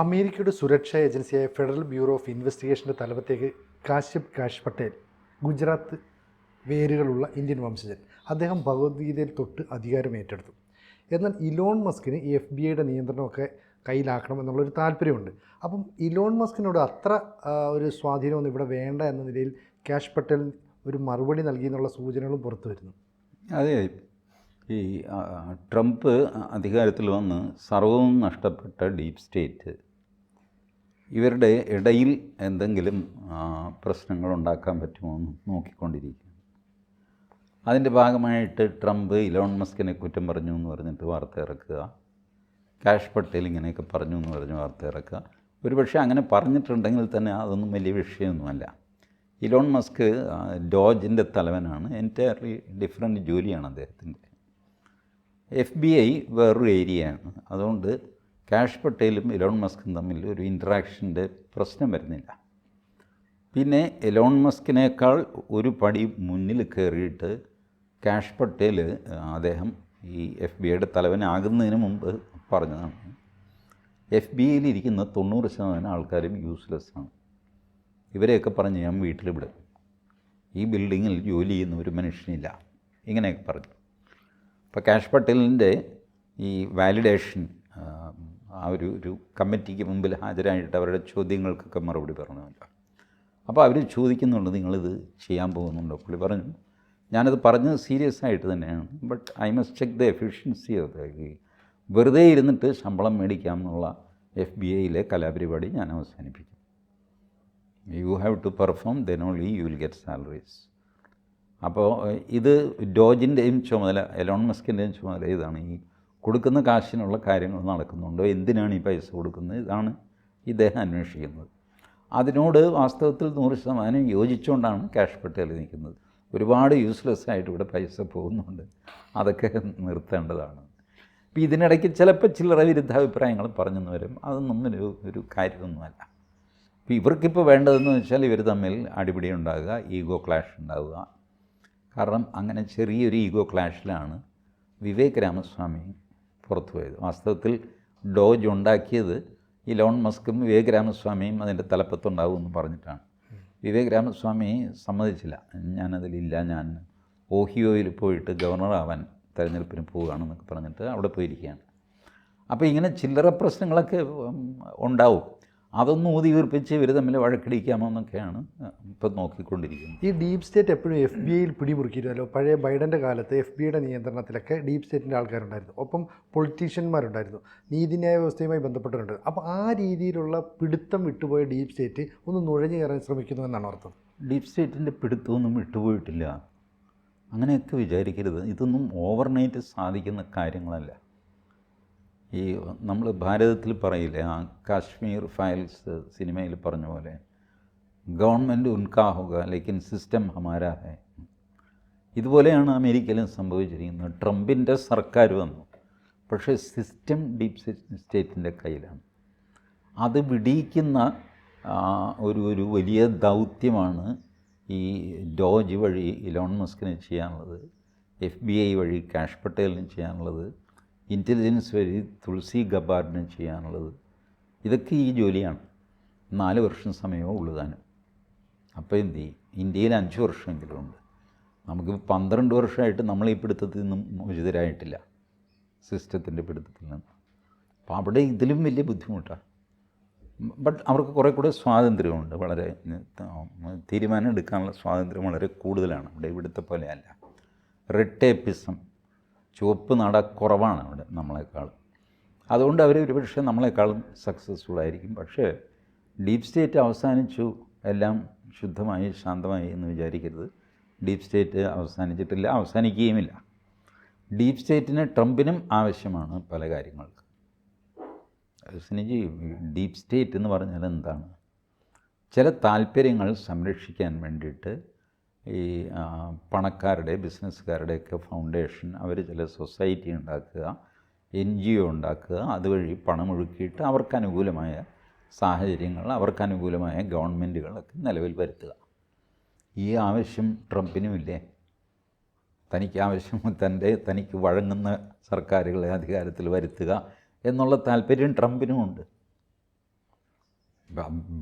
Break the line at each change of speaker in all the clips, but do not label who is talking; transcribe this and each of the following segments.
അമേരിക്കയുടെ സുരക്ഷാ ഏജൻസിയായ ഫെഡറൽ ബ്യൂറോ ഓഫ് ഇൻവെസ്റ്റിഗേഷന്റെ തലപ്പത്തേക്ക് കാശ്യപ് കാഷ് പട്ടേൽ ഗുജറാത്ത് വേരുകളുള്ള ഇന്ത്യൻ വംശജൻ അദ്ദേഹം ഭഗവത്ഗീതയിൽ തൊട്ട് അധികാരം ഏറ്റെടുത്തു. എന്നാൽ ഇലോൺ മസ്കിന് ഈ എഫ് ബി ഐയുടെ നിയന്ത്രണമൊക്കെ കയ്യിലാക്കണം എന്നുള്ളൊരു താല്പര്യമുണ്ട്. അപ്പം ഇലോൺ മസ്കിനോട് അത്ര ഒരു സ്വാധീനമൊന്നും ഇവിടെ വേണ്ട എന്ന നിലയിൽ കാഷ് പട്ടേൽ ഒരു മറുപടി നൽകി എന്നുള്ള സൂചനകളും പുറത്തു വരുന്നു.
അതെ ഈ ട്രംപ് അധികാരത്തിൽ വന്ന് സർവവും നഷ്ടപ്പെട്ട ഡീപ് സ്റ്റേറ്റ് ഇവരുടെ ഇടയിൽ എന്തെങ്കിലും പ്രശ്നങ്ങൾ ഉണ്ടാക്കാൻ പറ്റുമോ എന്ന് നോക്കിക്കൊണ്ടിരിക്കുക അതിന്റെ ഭാഗമായിട്ട് ട്രംപ് ഇലോൺ മസ്കിനെ കുറ്റം പറഞ്ഞു എന്ന് പറഞ്ഞിട്ട് വാർത്ത ഇറക്കുക. കാഷ് പട്ടേൽ ഇങ്ങനെയൊക്കെ പറഞ്ഞു എന്ന് പറഞ്ഞ് വാർത്ത ഇറക്കുക. ഒരുപക്ഷെ അങ്ങനെ പറഞ്ഞിട്ടുണ്ടെങ്കിൽ തന്നെ അതൊന്നും വലിയ വിഷയമൊന്നുമല്ല. ഇലോൺ മസ്ക് ഡോജിന്റെ തലവനാണ്. എന്റയർലി ഡിഫറെന്റ് ജോലിയാണ് അദ്ദേഹത്തിന്റെ. എഫ് ബി ഐ വേറൊരു ഏരിയയാണ്. അതുകൊണ്ട് കാഷ് പട്ടേലും എലോൺ മസ്കും തമ്മിൽ ഒരു ഇൻട്രാക്ഷന്റെ പ്രശ്നം വരുന്നില്ല. പിന്നെ എലോൺ മസ്കിനേക്കാൾ ഒരു പടി മുന്നിൽ കയറിയിട്ട് കാഷ് പട്ടേൽ അദ്ദേഹം ഈ എഫ് ബി ഐയുടെ തലവനാകുന്നതിന് മുമ്പ് പറഞ്ഞതാണ് എഫ് ബി ഐയിലിരിക്കുന്ന തൊണ്ണൂറ് ശതമാനം ആൾക്കാരും യൂസ്ലെസ് ആണ്. ഇവരെയൊക്കെ പറഞ്ഞ് ഞാൻ വീട്ടിൽ വിടും. ഈ ബിൽഡിങ്ങിൽ ജോലി ചെയ്യുന്ന ഒരു മനുഷ്യനില്ല. ഇങ്ങനെയൊക്കെ പറഞ്ഞു. അപ്പോൾ കാഷ് പട്ടേലിന്റെ ഈ വാലിഡേഷൻ ആ ഒരു ഒരു കമ്മിറ്റിക്ക് മുമ്പിൽ ഹാജരായിട്ട് അവരുടെ ചോദ്യങ്ങൾക്കൊക്കെ മറുപടി പറഞ്ഞില്ല അപ്പോൾ അവർ ചോദിക്കുന്നുണ്ട് നിങ്ങളിത് ചെയ്യാൻ പോകുന്നുണ്ടോ? പുള്ളി പറഞ്ഞു. ഞാനത് പറഞ്ഞത് സീരിയസ് ആയിട്ട് തന്നെയാണ്. But I must check the efficiency of the വെറുതെ ഇരുന്നിട്ട് ശമ്പളം മേടിക്കാം എന്നുള്ള എഫ് ബി ഐയിലെ കലാപരിപാടി ഞാൻ അവസാനിപ്പിക്കും. You have to perform then only you will get salaries അപ്പോൾ ഇത് ഡോജിന്റെയും ചുമതല എലോൺ മസ്കിന്റെയും ചുമതല ഇതാണ്. ഈ കൊടുക്കുന്ന കാശിനുള്ള കാര്യങ്ങൾ നടക്കുന്നുണ്ടോ? എന്തിനാണ് ഈ പൈസ കൊടുക്കുന്നത്? ഇതാണ് ഇദ്ദേഹം അന്വേഷിക്കുന്നത്. അതിനോട് വാസ്തവത്തിൽ നൂറ് ശതമാനം യോജിച്ചുകൊണ്ടാണ് ക്യാഷ് പട്ടേൽ നിൽക്കുന്നത്. ഒരുപാട് യൂസ്ലെസ് ആയിട്ട് ഇവിടെ പൈസ പോകുന്നുണ്ട്. അതൊക്കെ നിർത്തേണ്ടതാണ്. അപ്പോൾ ഇതിനിടയ്ക്ക് ചിലപ്പോൾ ചില്ലറ വിരുദ്ധാഭിപ്രായങ്ങൾ പറഞ്ഞെന്ന് വരും. അതൊന്നും ഒരു ഒരു കാര്യമൊന്നുമല്ല. അപ്പോൾ ഇവർക്കിപ്പോൾ വേണ്ടതെന്ന് വെച്ചാൽ ഇവർ തമ്മിൽ അടിപിടി ഉണ്ടാകുക ഈഗോ ക്ലാഷ് ഉണ്ടാവുക. കാരണം അങ്ങനെ ചെറിയൊരു ഈഗോ ക്ലാഷിലാണ് വിവേക് രാമസ്വാമി പുറത്തു പോയത്. വാസ്തവത്തിൽ ഡോജ് ഉണ്ടാക്കിയത് ഈ ലോൺ മസ്കും വിവേക് രാമസ്വാമിയും അതിന്റെ തലപ്പത്തുണ്ടാവും എന്ന് പറഞ്ഞിട്ടാണ്. വിവേക് രാമസ്വാമി സമ്മതിച്ചില്ല. ഞാനതിലില്ല ഞാൻ ഓഹിയോയിൽ പോയിട്ട് ഗവർണറാവാൻ തെരഞ്ഞെടുപ്പിന് പോവുകയാണെന്നൊക്കെ പറഞ്ഞിട്ട് അവിടെ പോയിരിക്കുകയാണ്. അപ്പോൾ ഇങ്ങനെ ചില്ലറ പ്രശ്നങ്ങളൊക്കെ ഉണ്ടാവും. അതൊന്നും ഊതി വീർപ്പിച്ച് ഇവർ തമ്മിൽ വഴക്കിടിക്കാമോ എന്നൊക്കെയാണ് ഇപ്പം നോക്കിക്കൊണ്ടിരിക്കുന്നത്.
ഈ ഡീപ് സ്റ്റേറ്റ് എപ്പോഴും എഫ് ബി ഐയിൽ പിടിമുറുക്കിയിരുന്നല്ലോ പഴയ ബൈഡന്റെ കാലത്ത് എഫ് ബി ഐയുടെ നിയന്ത്രണത്തിലൊക്കെ ഡീപ് സ്റ്റേറ്റിന്റെ ആൾക്കാരുണ്ടായിരുന്നു. ഒപ്പം പൊളിറ്റീഷ്യന്മാരുണ്ടായിരുന്നു. നീതിന്യായ വ്യവസ്ഥയുമായി ബന്ധപ്പെട്ടിട്ടുണ്ട്. അപ്പോൾ ആ രീതിയിലുള്ള പിടുത്തം വിട്ടുപോയ ഡീപ് സ്റ്റേറ്റ് ഒന്ന് നുഴഞ്ഞു കയറാൻ ശ്രമിക്കുന്നു എന്നാണ് അർത്ഥം.
ഡീപ് സ്റ്റേറ്റിന്റെ പിടുത്തമൊന്നും വിട്ടുപോയിട്ടില്ല. അങ്ങനെയൊക്കെ വിചാരിക്കരുത്. ഇതൊന്നും ഓവർനൈറ്റ് സാധിക്കുന്ന കാര്യങ്ങളല്ല. ഈ നമ്മൾ ഭാരതത്തിൽ പറയില്ലേ ആ കാശ്മീർ ഫയൽസ് സിനിമയിൽ പറഞ്ഞ പോലെ ഗവൺമെന്റ് ഉൻകാഹുക ലേക്കിൻ സിസ്റ്റം ഹമാരാ ഹെ ഇതുപോലെയാണ് അമേരിക്കയിലും സംഭവിച്ചിരിക്കുന്നത്. ട്രംപിന്റെ സർക്കാർ വന്നു. പക്ഷേ സിസ്റ്റം ഡീപ് സ്റ്റേറ്റിന്റെ കയ്യിലാണ്. അത് വിടിയിക്കുന്ന ഒരു ഒരു വലിയ ദൗത്യമാണ് ഈ ഡോജ് വഴി ഇലോൺ മസ്കിന് ചെയ്യാനുള്ളത് എഫ് ബി ഐ വഴി കാഷ് പട്ടേലിന് ചെയ്യാനുള്ളത്. ഇന്റലിജൻസ് വഴി തുളസി ഗബാർഡിന് ചെയ്യാനുള്ളത്. ഇതൊക്കെ ഈ ജോലിയാണ്. നാല് വർഷം സമയമോ ഉള്ളതാനും അപ്പോൾ എന്ത് ചെയ്യും? ഇന്ത്യയിൽ അഞ്ച് വർഷമെങ്കിലും ഉണ്ട്. നമുക്ക് പന്ത്രണ്ട് വർഷമായിട്ട് നമ്മൾ ഈ പിടുത്തത്തിൽ നിന്നും മോചിതരായിട്ടില്ല. സിസ്റ്റത്തിന്റെ പിടുത്തത്തിൽ നിന്ന്. അപ്പോൾ അവിടെ ഇതിലും വലിയ ബുദ്ധിമുട്ടാണ് ബട്ട് അവർക്ക് കുറേ കൂടെ സ്വാതന്ത്ര്യമുണ്ട്. വളരെ തീരുമാനം എടുക്കാനുള്ള സ്വാതന്ത്ര്യം വളരെ കൂടുതലാണ്. ഇവിടെ ഇവിടുത്തെ പോലെയല്ല റെഡ് ടേപ്പിസം ചുവപ്പ് നട കുറവാണ് അവിടെ നമ്മളെക്കാളും അതുകൊണ്ട് അവർ ഒരു പക്ഷേ നമ്മളെക്കാളും സക്സസ്ഫുൾ ആയിരിക്കും. പക്ഷേ ഡീപ് സ്റ്റേറ്റ് അവസാനിച്ചു എല്ലാം ശുദ്ധമായി ശാന്തമായി എന്ന് വിചാരിക്കരുത്. ഡീപ് സ്റ്റേറ്റ് അവസാനിച്ചിട്ടില്ല അവസാനിക്കുകയുമില്ല. ഡീപ് സ്റ്റേറ്റിന് ട്രംപിനും ആവശ്യമാണ് പല കാര്യങ്ങൾക്ക് സിനിജി ഡീപ് സ്റ്റേറ്റ് എന്ന് പറഞ്ഞാൽ എന്താണ്? ചില താല്പര്യങ്ങൾ സംരക്ഷിക്കാൻ വേണ്ടിയിട്ട് ഈ പണക്കാരുടെ ബിസിനസ്സുകാരുടെയൊക്കെ ഫൗണ്ടേഷൻ അവർ ചില സൊസൈറ്റി ഉണ്ടാക്കുക എൻ ജി ഒ ഉണ്ടാക്കുക അതുവഴി പണമൊഴുക്കിയിട്ട് അവർക്ക് അനുകൂലമായ സാഹചര്യങ്ങൾ അവർക്ക് അനുകൂലമായ ഗവൺമെന്റുകളൊക്കെ നിലവിൽ വരുത്തുക. ഈ ആവശ്യം ട്രംപിനുമില്ലേ? തനിക്ക് ആവശ്യം തന്റെ തനിക്ക് വഴങ്ങുന്ന സർക്കാരുകളെ അധികാരത്തിൽ വരുത്തുക എന്നുള്ള താല്പര്യം ട്രംപിനുമുണ്ട്.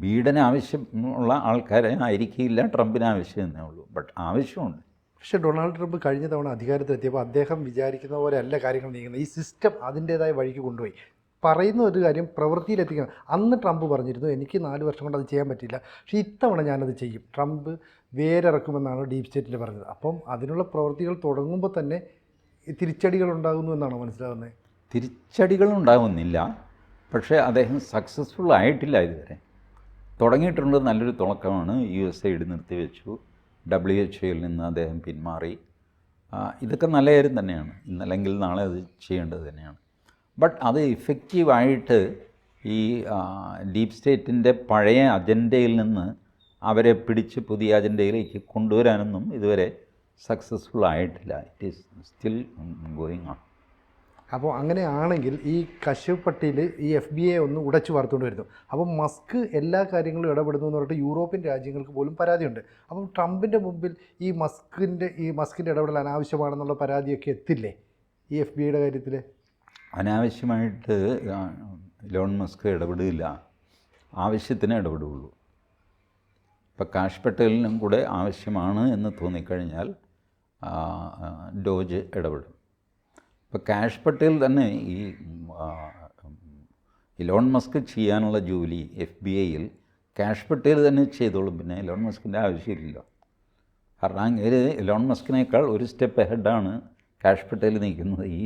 ബീഡന് ആവശ്യമുള്ള ആൾക്കാരെ ആയിരിക്കില്ല ട്രംപിന് ആവശ്യം എന്നേ ഉള്ളൂ. ബട്ട് ആവശ്യമുണ്ട്.
പക്ഷേ ഡൊണാൾഡ് ട്രംപ് കഴിഞ്ഞ തവണ അധികാരത്തിലെത്തിയപ്പോൾ അദ്ദേഹം വിചാരിക്കുന്ന പോലെ അല്ല കാര്യങ്ങൾ നീങ്ങുന്നത്. ഈ സിസ്റ്റം അതിന്റേതായ വഴിക്ക് കൊണ്ടുപോയി. പറയുന്ന ഒരു കാര്യം പ്രവൃത്തിയിലെത്തിക്കണം. അന്ന് ട്രംപ് പറഞ്ഞിരുന്നു എനിക്ക് നാല് വർഷം കൊണ്ട് അത് ചെയ്യാൻ പറ്റില്ല. പക്ഷേ ഇത്തവണ ഞാനത് ചെയ്യും. ട്രംപ് വേരിറക്കുമെന്നാണ് ഡീപ് സ്റ്റേറ്റിൽ പറഞ്ഞത്. അപ്പം അതിനുള്ള പ്രവൃത്തികൾ തുടങ്ങുമ്പോൾ തന്നെ തിരിച്ചടികൾ ഉണ്ടാകുന്നു എന്നാണ് മനസ്സിലാകുന്നത്?
തിരിച്ചടികൾ ഉണ്ടാകുന്നില്ല. പക്ഷേ അദ്ദേഹം സക്സസ്ഫുൾ ആയിട്ടില്ല ഇതുവരെ. തുടങ്ങിയിട്ടുണ്ട് നല്ലൊരു തുടക്കമാണ്. യു എസ് എ നിർത്തി വെച്ചു. ഡബ്ല്യു എച്ച് ഒയിൽ നിന്ന് അദ്ദേഹം പിന്മാറി. ഇതൊക്കെ നല്ല കാര്യം തന്നെയാണ്. ഇന്നല്ലെങ്കിൽ നാളെ അത് ചെയ്യേണ്ടത് തന്നെയാണ്. ബട്ട് അത് ഇഫക്റ്റീവായിട്ട് ഈ ഡീപ് സ്റ്റേറ്റിന്റെ പഴയ അജണ്ടയിൽ നിന്ന് അവരെ പിടിച്ച് പുതിയ അജണ്ടയിലേക്ക് കൊണ്ടുവരാനൊന്നും ഇതുവരെ സക്സസ്ഫുൾ ആയിട്ടില്ല. It is still going on
അപ്പോൾ അങ്ങനെയാണെങ്കിൽ ഈ കശുപട്ടിയിൽ ഈ എഫ് ബി എ ഒന്ന് ഉടച്ചു വാർത്തുകൊണ്ട് വരുന്നു. അപ്പം മസ്ക് എല്ലാ കാര്യങ്ങളും ഇടപെടുന്നു എന്ന് പറഞ്ഞിട്ട് യൂറോപ്യൻ രാജ്യങ്ങൾക്ക് പോലും പരാതിയുണ്ട്. അപ്പം ട്രംപിന്റെ മുമ്പിൽ ഈ മസ്കിന്റെ ഈ മസ്കിന്റെ ഇടപെടൽ അനാവശ്യമാണെന്നുള്ള പരാതിയൊക്കെ എത്തില്ലേ ഈ എഫ് ബി ഐയുടെ കാര്യത്തിൽ?
അനാവശ്യമായിട്ട് ലോൺ മസ്ക് ഇടപെടില്ല ആവശ്യത്തിന് ഇടപെടുകയുള്ളൂ. ഇപ്പം കാഷ് പട്ടേലിനും കൂടെ ആവശ്യമാണ് എന്ന് തോന്നിക്കഴിഞ്ഞാൽ ഡോജ് ഇടപെടും. ഇപ്പം കാഷ് പട്ടേൽ തന്നെ ഈ ഇലോൺ മസ്ക് ചെയ്യാനുള്ള ജോലി എഫ് ബി ഐയിൽ കാഷ് പട്ടേൽ തന്നെ ചെയ്തോളും. പിന്നെ ഇലോൺ മസ്കിന്റെ ആവശ്യമില്ലല്ലോ. കാരണം അങ്ങനെ ഇലോൺ മസ്കിനേക്കാൾ ഒരു സ്റ്റെപ്പ് ഹെഡാണ് കാഷ് പട്ടേൽ നിൽക്കുന്നത് ഈ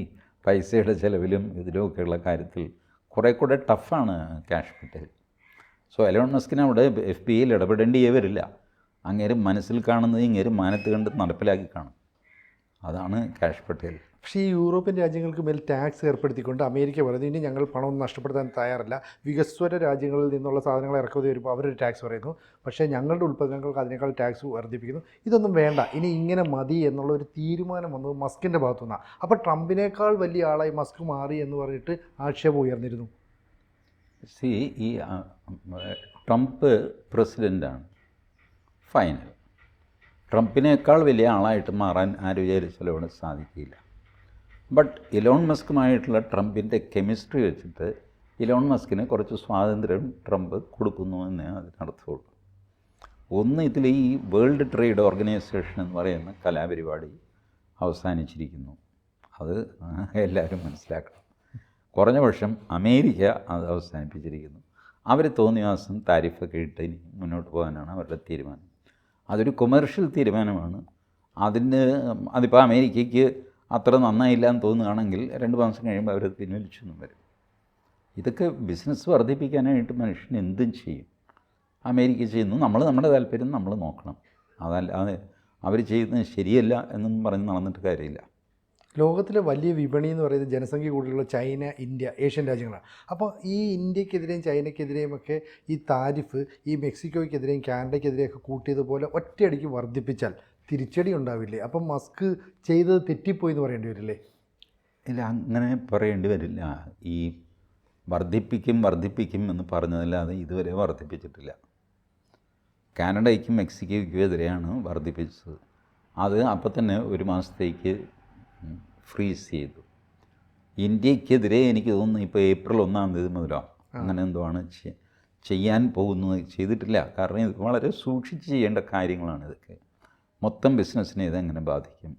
പൈസയുടെ ചിലവിലും ഇതിലുമൊക്കെയുള്ള കാര്യത്തിൽ കുറേ കൂടെ ടഫാണ് കാഷ് പട്ടേൽ. സോ എലോൺ മസ്കിന് അവിടെ എഫ് ബി ഐയിൽ ഇടപെടേണ്ടിയേ വരില്ല അങ്ങേരും മനസ്സിൽ കാണുന്നത് ഇങ്ങേരും മാനത്ത് കണ്ട് നടപ്പിലാക്കി കാണും. അതാണ് കാഷ് പട്ടേൽ.
പക്ഷേ ഈ യൂറോപ്യൻ രാജ്യങ്ങൾക്ക് മേൽ ടാക്സ് ഏർപ്പെടുത്തിക്കൊണ്ട് അമേരിക്ക പറയുന്നു ഇനി ഞങ്ങൾ പണമൊന്നും നഷ്ടപ്പെടുത്താൻ തയ്യാറല്ല. വികസ്വര രാജ്യങ്ങളിൽ നിന്നുള്ള സാധനങ്ങൾ ഇറക്കുമതി വരുമ്പോൾ അവരൊരു ടാക്സ് പറയുന്നു. പക്ഷേ ഞങ്ങളുടെ ഉൽപ്പന്നങ്ങൾക്ക് അതിനേക്കാൾ ടാക്സ് വർദ്ധിപ്പിക്കുന്നു. ഇതൊന്നും വേണ്ട. ഇനി ഇങ്ങനെ മതി എന്നുള്ള ഒരു തീരുമാനം വന്നത് മസ്കിന്റെ ഭാഗത്തു നിന്നാണ് അപ്പോൾ ട്രംപിനേക്കാൾ വലിയ ആളായി മസ്ക് മാറി എന്ന് പറഞ്ഞിട്ട് ആക്ഷേപം ഉയർന്നിരുന്നു.
സി ഈ ട്രംപ് പ്രസിഡന്റാണ് ഫൈനൽ ട്രംപിനേക്കാൾ വലിയ ആളായിട്ട് മാറാൻ ആര് വിചാരിച്ചാലും അവിടെ സാധിക്കില്ല. ബട്ട് ഇലോൺ മസ്കുമായിട്ടുള്ള ട്രംപിന്റെ കെമിസ്ട്രി വെച്ചിട്ട് ഇലോൺ മസ്കിന് കുറച്ച് സ്വാതന്ത്ര്യം ട്രംപ് കൊടുക്കുന്നു എന്നേ അതിനർത്ഥമുള്ളൂ ഒന്ന് ഇതിൽ ഈ വേൾഡ് ട്രേഡ് ഓർഗനൈസേഷൻ എന്ന് പറയുന്ന കലാപരിപാടി അവസാനിച്ചിരിക്കുന്നു. അത് എല്ലാവരും മനസ്സിലാക്കണം. കുറഞ്ഞ വർഷം അമേരിക്ക അത് അവസാനിപ്പിച്ചിരിക്കുന്നു. അവർ തോന്നിയ മാസം താരിഫൊക്കെ ഇട്ട് ഇനി മുന്നോട്ട് പോകാനാണ് അവരുടെ തീരുമാനം. അതൊരു കൊമേർഷ്യൽ തീരുമാനമാണ്. അതിന് അതിപ്പോൾ അമേരിക്കയ്ക്ക് അത്ര നന്നായില്ല എന്ന് തോന്നുകയാണെങ്കിൽ രണ്ട് മാസം കഴിയുമ്പോൾ അവരത് പിൻവലിച്ചൊന്നും വരും. ഇതൊക്കെ ബിസിനസ് വർദ്ധിപ്പിക്കാനായിട്ട് മനുഷ്യൻ എന്തും ചെയ്യും. അമേരിക്ക ചെയ്യുന്നു നമ്മൾ നമ്മുടെ താല്പര്യം നമ്മൾ നോക്കണം. അതല്ലാതെ അവർ ചെയ്യുന്നത് ശരിയല്ല എന്നൊന്നും പറഞ്ഞ് നടന്നിട്ട് കാര്യമില്ല.
ലോകത്തിലെ വലിയ വിപണി എന്ന് പറയുന്നത് ജനസംഖ്യ കൂടുതലുള്ള ചൈന ഇന്ത്യ ഏഷ്യൻ രാജ്യങ്ങളാണ്. അപ്പോൾ ഈ ഇന്ത്യക്കെതിരെയും ചൈനയ്ക്കെതിരെയും ഒക്കെ ഈ താരിഫ് ഈ മെക്സിക്കോയ്ക്കെതിരെയും കാനഡയ്ക്കെതിരെയൊക്കെ കൂട്ടിയതുപോലെ ഒറ്റയടിക്ക് വർദ്ധിപ്പിച്ചാൽ തിരിച്ചടി ഉണ്ടാവില്ലേ? അപ്പം മസ്ക് ചെയ്തത് തെറ്റിപ്പോയി എന്ന് പറയേണ്ടി വരില്ലേ?
ഇല്ല അങ്ങനെ പറയേണ്ടി വരില്ല. ഈ വർദ്ധിപ്പിക്കും വർദ്ധിപ്പിക്കും എന്ന് പറഞ്ഞതല്ലാതെ ഇതുവരെ വർദ്ധിപ്പിച്ചിട്ടില്ല. കാനഡയ്ക്കും മെക്സിക്കോയ്ക്കും എതിരെയാണ് വർദ്ധിപ്പിച്ചത്. അത് അപ്പം തന്നെ ഒരു മാസത്തേക്ക് ഫ്രീസ് ചെയ്തു. ഇന്ത്യക്കെതിരെ എനിക്ക് തോന്നുന്നു ഇപ്പോൾ ഏപ്രിൽ ഒന്നാം തീയതി മുതലോ അങ്ങനെ എന്തോ ആണ് ചെയ്യാൻ പോകുന്നത് ചെയ്തിട്ടില്ല. കാരണം ഇത് വളരെ സൂക്ഷിച്ച് ചെയ്യേണ്ട കാര്യങ്ങളാണ് ഇതൊക്കെ. മൊത്തം ബിസിനസ്സിനെ ഇതെങ്ങനെ ബാധിക്കും?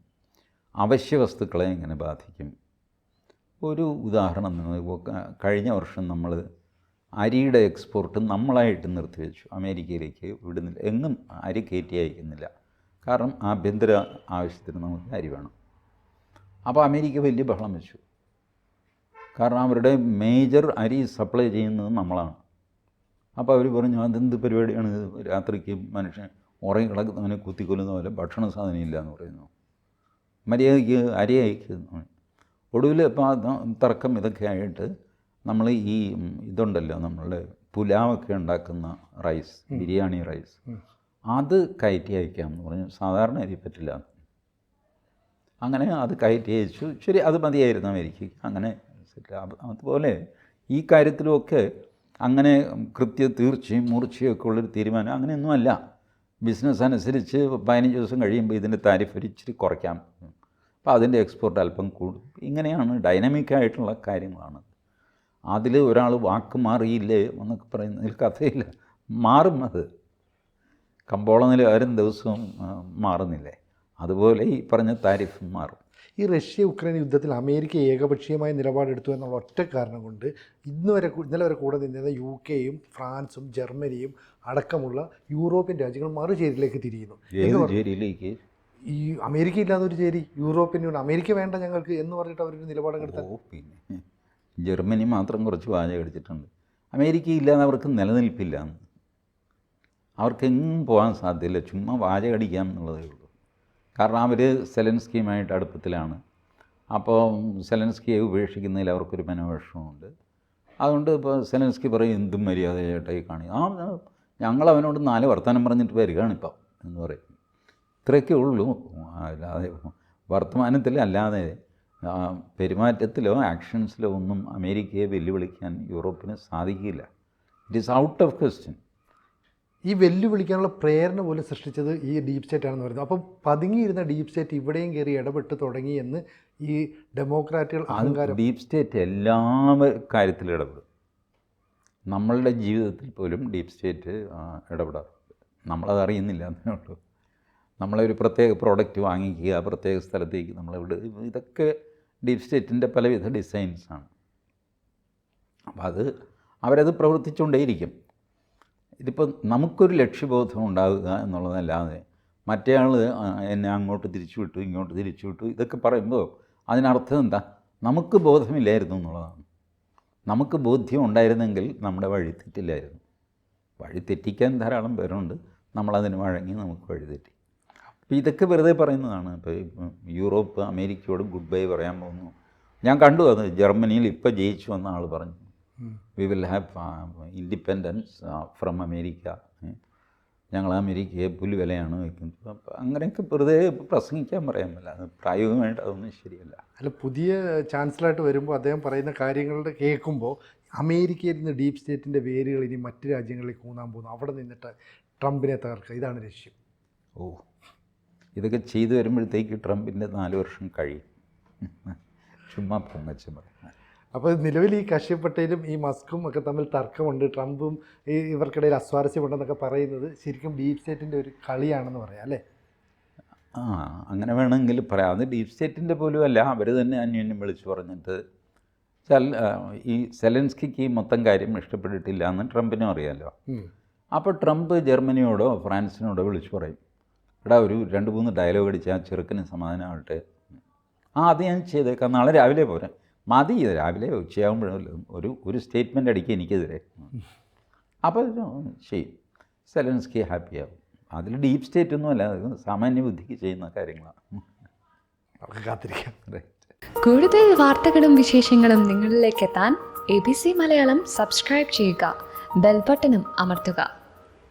അവശ്യ വസ്തുക്കളെ എങ്ങനെ ബാധിക്കും? ഒരു ഉദാഹരണം കഴിഞ്ഞ വർഷം നമ്മൾ അരിയുടെ എക്സ്പോർട്ട് നമ്മളായിട്ട് നിർത്തിവെച്ചു. അമേരിക്കയിലേക്ക് വിടുന്നില്ല. എങ്ങും അരി കയറ്റി അയക്കുന്നില്ല. കാരണം ആഭ്യന്തര ആവശ്യത്തിന് നമുക്ക് അരി വേണം. അപ്പോൾ അമേരിക്ക വലിയ ബഹളം വെച്ചു. കാരണം അവരുടെ മേജർ അരി സപ്ലൈ ചെയ്യുന്നത് നമ്മളാണ്. അപ്പോൾ അവർ പറഞ്ഞു അതെന്ത് പരിപാടിയാണ്? രാത്രിക്ക് മനുഷ്യൻ ഉറങ്ങി കിടക്കുന്നവനെ കുത്തിക്കൊല്ലുന്ന പോലെ ഭക്ഷണ സാധനം ഇല്ല എന്ന് പറയുന്നു. മര്യാദയ്ക്ക് അരി അയക്കുന്നു ഒടുവിൽ ഇപ്പോൾ തർക്കം ഇതൊക്കെ ആയിട്ട് നമ്മൾ ഈ ഇതുണ്ടല്ലോ നമ്മളുടെ പുലാവൊക്കെ ഉണ്ടാക്കുന്ന റൈസ് ബിരിയാണി റൈസ്. അത് കയറ്റി അയക്കാമെന്ന് പറഞ്ഞു. സാധാരണ അരി പറ്റില്ല. അങ്ങനെ അത് കയറ്റി അയച്ചു. ശരി അത് മതിയായിരുന്നു അമേരിക്ക അങ്ങനെ അതുപോലെ ഈ കാര്യത്തിലുമൊക്കെ അങ്ങനെ കൃത്യ തീർച്ചയും മൂർച്ചയൊക്കെ ഒക്കെ ഉള്ളൊരു തീരുമാനം അങ്ങനെയൊന്നുമല്ല. ബിസിനസ് അനുസരിച്ച് പതിനഞ്ച് ദിവസം കഴിയുമ്പോൾ ഇതിന്റെ താരിഫ് ഒരിച്ചിരി കുറയ്ക്കാം. അപ്പോൾ അതിന്റെ എക്സ്പോർട്ട് അല്പം കൂടും. ഇങ്ങനെയാണ് ഡൈനാമിക് ആയിട്ടുള്ള കാര്യങ്ങളാണ്. അതിൽ ഒരാൾ വാക്ക് മാറിയില്ലേ എന്നൊക്കെ പറയുന്നതിൽ കഥയില്ല മാറും അത്. നിലവാരം ദിവസവും മാറുന്നില്ലേ? അതുപോലെ ഈ പറഞ്ഞ താരിഫും മാറും.
ഈ റഷ്യ ഉക്രൈൻ യുദ്ധത്തിൽ അമേരിക്ക ഏകപക്ഷീയമായ നിലപാടെടുത്തു എന്നുള്ള ഒറ്റ കാരണം കൊണ്ട് ഇന്ന് വരെ ഇന്നലെ വരെ കൂടെ നിന്നത് യു കെയും ഫ്രാൻസും ജർമ്മനിയും അടക്കമുള്ള യൂറോപ്യൻ രാജ്യങ്ങൾ മറുചേരിയിലേക്ക് തിരിയുന്നു.
ഏത്
ഈ അമേരിക്ക ഇല്ലാതെ ഒരു ചേരി യൂറോപ്യൻ യൂണിയൻ അമേരിക്ക വേണ്ട ഞങ്ങൾക്ക് എന്ന് പറഞ്ഞിട്ട് അവരൊരു നിലപാടെടുത്ത.
ഓ പിന്നെ. ജർമ്മനി മാത്രം കുറച്ച് വാചകം അടിച്ചിട്ടുണ്ട് അമേരിക്ക ഇല്ലാതെ അവർക്ക് നിലനിൽപ്പില്ല. അവർക്ക് അവർക്കെങ്ങും പോകാൻ സാധ്യമല്ല ചുമ്മാ വാചകം അടിക്കാം എന്നുള്ളതേ ഉള്ളൂ. കാരണം അവർ സെലൻസ്കിയുമായിട്ട് അടുപ്പത്തിലാണ്. അപ്പോൾ സെലൻസ്കിയെ ഉപേക്ഷിക്കുന്നതിൽ അവർക്കൊരു മനോവിഷമുണ്ട്. അതുകൊണ്ട് ഇപ്പോൾ സെലൻസ്കി പറയും എന്തും മര്യാദയായിട്ടായി കാണി ആ ഞങ്ങൾ അവനോട് നാല് വർത്തമാനം പറഞ്ഞിട്ട് വരികയാണിപ്പോൾ എന്ന് പറയും. ഇത്രയൊക്കെ ഉള്ളൂ. അല്ലാതെ വർത്തമാനത്തിൽ അല്ലാതെ പെരുമാറ്റത്തിലോ ആക്ഷൻസിലോ ഒന്നും അമേരിക്കയെ വെല്ലുവിളിക്കാൻ യൂറോപ്പിന് സാധിക്കില്ല. It is out of question
ഈ വെല്ലുവിളിക്കാനുള്ള പ്രേരണ പോലും സൃഷ്ടിച്ചത് ഈ ഡീപ് സ്റ്റേറ്റ് ആണെന്ന് പറയുന്നത്. അപ്പം പതുങ്ങിയിരുന്ന ഡീപ് സ്റ്റേറ്റ് ഇവിടെയും കയറി ഇടപെട്ട് തുടങ്ങി എന്ന് ഈ ഡെമോക്രാറ്റുകൾ അഹങ്കാരം
ഡീപ് സ്റ്റേറ്റ് എല്ലാ കാര്യത്തിലും ഇടപെടും. നമ്മളുടെ ജീവിതത്തിൽ പോലും ഡീപ് സ്റ്റേറ്റ് ഇടപെടാറുണ്ട്. നമ്മളത് അറിയുന്നില്ല എന്നേ ഉള്ളൂ. നമ്മളൊരു പ്രത്യേക പ്രോഡക്റ്റ് വാങ്ങിക്കുക പ്രത്യേക സ്ഥലത്തേക്ക് നമ്മളിവിടെ ഇതൊക്കെ ഡീപ് സ്റ്റേറ്റിന്റെ പലവിധ ഡിസൈൻസാണ് അപ്പോൾ അത് അവരത് പ്രവർത്തിച്ചുകൊണ്ടേയിരിക്കും. ഇതിപ്പോൾ നമുക്കൊരു ലക്ഷ്യബോധം ഉണ്ടാകുക എന്നുള്ളതല്ലാതെ മറ്റേ ആൾ എന്നെ അങ്ങോട്ട് തിരിച്ചു വിട്ടു ഇങ്ങോട്ട് തിരിച്ചു വിട്ടു ഇതൊക്കെ പറയുമ്പോൾ അതിനർത്ഥം എന്താ? നമുക്ക് ബോധമില്ലായിരുന്നു എന്നുള്ളതാണ്. നമുക്ക് ബോധ്യം ഉണ്ടായിരുന്നെങ്കിൽ നമ്മുടെ വഴി തെറ്റില്ലായിരുന്നു. വഴി തെറ്റിക്കാൻ ധാരാളം പേരുണ്ട്. നമ്മളതിന് വഴങ്ങി നമുക്ക് വഴി തെറ്റി. അപ്പോൾ ഇതൊക്കെ വെറുതെ പറയുന്നതാണ്. ഇപ്പോൾ ഇപ്പം യൂറോപ്പ് അമേരിക്കയോട് ഗുഡ് ബൈ പറയാൻ പോകുന്നു. ഞാൻ കണ്ടു അത് ജർമ്മനിയിൽ ഇപ്പോൾ ജയിച്ചു വന്ന ആൾ പറഞ്ഞു. We will have independence from America ഞങ്ങൾ അമേരിക്കയെ പുലിവിലയാണ് വയ്ക്കുന്നത്. അപ്പോൾ അങ്ങനെയൊക്കെ വെറുതെ പ്രസംഗിക്കാൻ പറയാൻ പറ്റില്ല. അത് പ്രായോഗികമായിട്ട് അതൊന്നും ശരിയല്ല.
അല്ല പുതിയ ചാൻസലറായിട്ട് വരുമ്പോൾ അദ്ദേഹം പറയുന്ന കാര്യങ്ങളുടെ കേൾക്കുമ്പോൾ അമേരിക്കയിൽ നിന്ന് ഡീപ് സ്റ്റേറ്റിന്റെ വേരുകൾ ഇനി മറ്റ് രാജ്യങ്ങളിലേക്ക് കൂന്നാൻ പോകുന്നു. അവിടെ നിന്നിട്ട് ട്രംപിനെ തകർക്കുക. ഇതാണ് ലക്ഷ്യം.
ഓ ഇതൊക്കെ ചെയ്തു വരുമ്പോഴത്തേക്ക് ട്രംപിന്റെ നാല് വർഷം കഴിയും. ചുമ്മാ പൊങ്ങച്ചം പറയാം.
അപ്പോൾ നിലവിൽ ഈ കശ്യപ് പട്ടേലും ഈ മസ്കും ഒക്കെ തമ്മിൽ തർക്കമുണ്ട്. ട്രംപും ഈ ഇവർക്കിടയിൽ അസ്വാരസ്യമുണ്ടെന്നൊക്കെ പറയുന്നത് ശരിക്കും ഡീപ് സ്റ്റേറ്റിന്റെ ഒരു കളിയാണെന്ന് പറയാം അല്ലേ?
ആ അങ്ങനെ വേണമെങ്കിൽ പറയാം. അത് ഡീപ് സ്റ്റേറ്റിന്റെ പോലും അല്ല അവർ തന്നെ അന്യോന്യം വിളിച്ചു പറഞ്ഞിട്ട് ചൽ ഈ സെലൻസ്കിക്ക് ഈ മൊത്തം കാര്യം ഇഷ്ടപ്പെട്ടിട്ടില്ല എന്ന് ട്രംപിനും അറിയാമല്ലോ അപ്പോൾ ട്രംപ് ജർമ്മനിയോടോ ഫ്രാൻസിനോടോ വിളിച്ചു പറയും. എടാ ഒരു രണ്ട് മൂന്ന് ഡയലോഗ് അടിച്ച് ആ ചെറുക്കന് സമാധാനമാവട്ടെ ആ അത് ഞാൻ ചെയ്തേക്കാം. നാളെ രാവിലെ പോരാ. മതി ഇത് രാവിലെ ഉച്ചയാകുമ്പോഴും ഒരു ഒരു സ്റ്റേറ്റ്മെന്റ് അടിക്കുക എനിക്കെതിരെ. അപ്പോൾ ശരി. ചെയ്യും സെലൻസ്കി ഹാപ്പിയാവും അതിൽ ഡീപ്പ് സ്റ്റേറ്റ് ഒന്നുമല്ല അല്ല സാമാന്യ ബുദ്ധിക്ക് ചെയ്യുന്ന കാര്യങ്ങളാണ്
കാത്തിരിക്കാം.
കൂടുതൽ വാർത്തകളും വിശേഷങ്ങളും നിങ്ങളിലേക്ക് എത്താൻ A B C Malayalam subscribe ചെയ്യുക. ബെൽബട്ടനും അമർത്തുക.